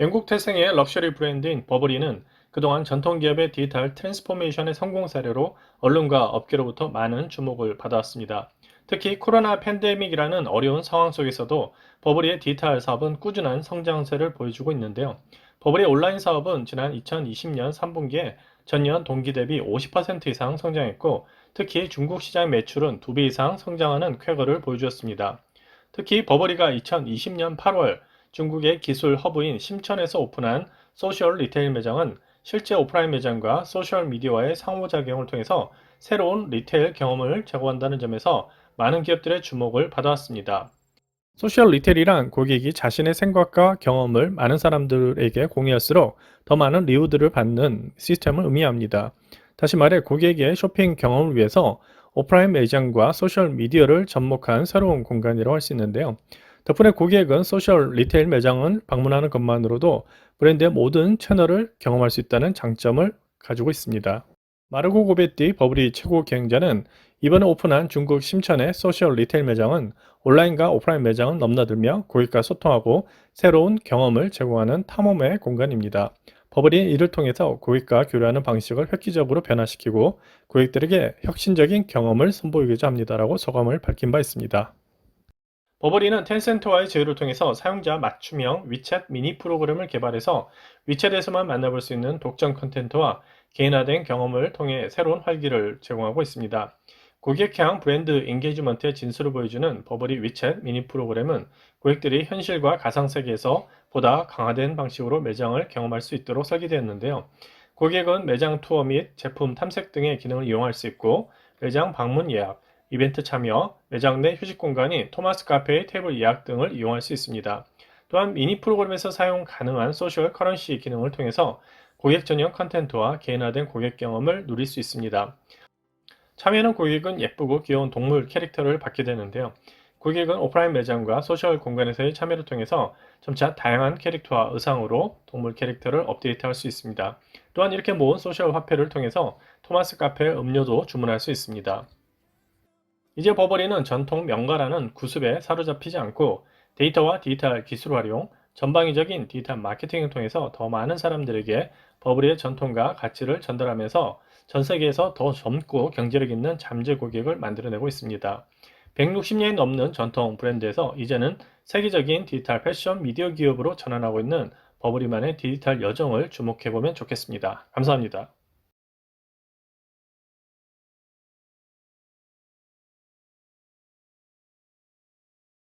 영국 태생의 럭셔리 브랜드인 버버리는 그동안 전통기업의 디지털 트랜스포메이션의 성공 사례로 언론과 업계로부터 많은 주목을 받아왔습니다. 특히 코로나 팬데믹이라는 어려운 상황 속에서도 버버리의 디지털 사업은 꾸준한 성장세를 보여주고 있는데요. 버버리 온라인 사업은 지난 2020년 3분기에 전년 동기 대비 50% 이상 성장했고 특히 중국 시장 매출은 2배 이상 성장하는 쾌거를 보여주었습니다. 특히 버버리가 2020년 8월 중국의 기술 허브인 심천에서 오픈한 소셜 리테일 매장은 실제 오프라인 매장과 소셜 미디어와의 상호작용을 통해서 새로운 리테일 경험을 제공한다는 점에서 많은 기업들의 주목을 받아왔습니다. 소셜 리테일이란 고객이 자신의 생각과 경험을 많은 사람들에게 공유할수록 더 많은 리우드를 받는 시스템을 의미합니다. 다시 말해 고객의 쇼핑 경험을 위해서 오프라인 매장과 소셜 미디어를 접목한 새로운 공간이라고 할 수 있는데요. 덕분에 고객은 소셜 리테일 매장을 방문하는 것만으로도 브랜드의 모든 채널을 경험할 수 있다는 장점을 가지고 있습니다. 마르고 고베띠 버블리 최고 경영자는 이번에 오픈한 중국 심천의 소셜 리테일 매장은 온라인과 오프라인 매장을 넘나들며 고객과 소통하고 새로운 경험을 제공하는 탐험의 공간입니다. 버블이 이를 통해서 고객과 교류하는 방식을 획기적으로 변화시키고 고객들에게 혁신적인 경험을 선보이고자 합니다라고 소감을 밝힌 바 있습니다. 버버리는 텐센트와의 제휴를 통해서 사용자 맞춤형 위챗 미니 프로그램을 개발해서 위챗에서만 만나볼 수 있는 독점 컨텐츠와 개인화된 경험을 통해 새로운 활기를 제공하고 있습니다. 고객향 브랜드 인게이지먼트의 진수를 보여주는 버버리 위챗 미니 프로그램은 고객들이 현실과 가상세계에서 보다 강화된 방식으로 매장을 경험할 수 있도록 설계되었는데요. 고객은 매장 투어 및 제품 탐색 등의 기능을 이용할 수 있고 매장 방문 예약, 이벤트 참여, 매장 내 휴식 공간인 토마스 카페의 테이블 예약 등을 이용할 수 있습니다. 또한 미니 프로그램에서 사용 가능한 소셜 커런시 기능을 통해서 고객 전용 컨텐츠와 개인화된 고객 경험을 누릴 수 있습니다. 참여하는 고객은 예쁘고 귀여운 동물 캐릭터를 받게 되는데요. 고객은 오프라인 매장과 소셜 공간에서의 참여를 통해서 점차 다양한 캐릭터와 의상으로 동물 캐릭터를 업데이트할 수 있습니다. 또한 이렇게 모은 소셜 화폐를 통해서 토마스 카페 음료도 주문할 수 있습니다. 이제 버버리는 전통 명가라는 구습에 사로잡히지 않고 데이터와 디지털 기술 활용, 전방위적인 디지털 마케팅을 통해서 더 많은 사람들에게 버블리의 전통과 가치를 전달하면서 전 세계에서 더 젊고 경제력 있는 잠재 고객을 만들어내고 있습니다. 160년이 넘는 전통 브랜드에서 이제는 세계적인 디지털 패션 미디어 기업으로 전환하고 있는 버블리만의 디지털 여정을 주목해보면 좋겠습니다. 감사합니다.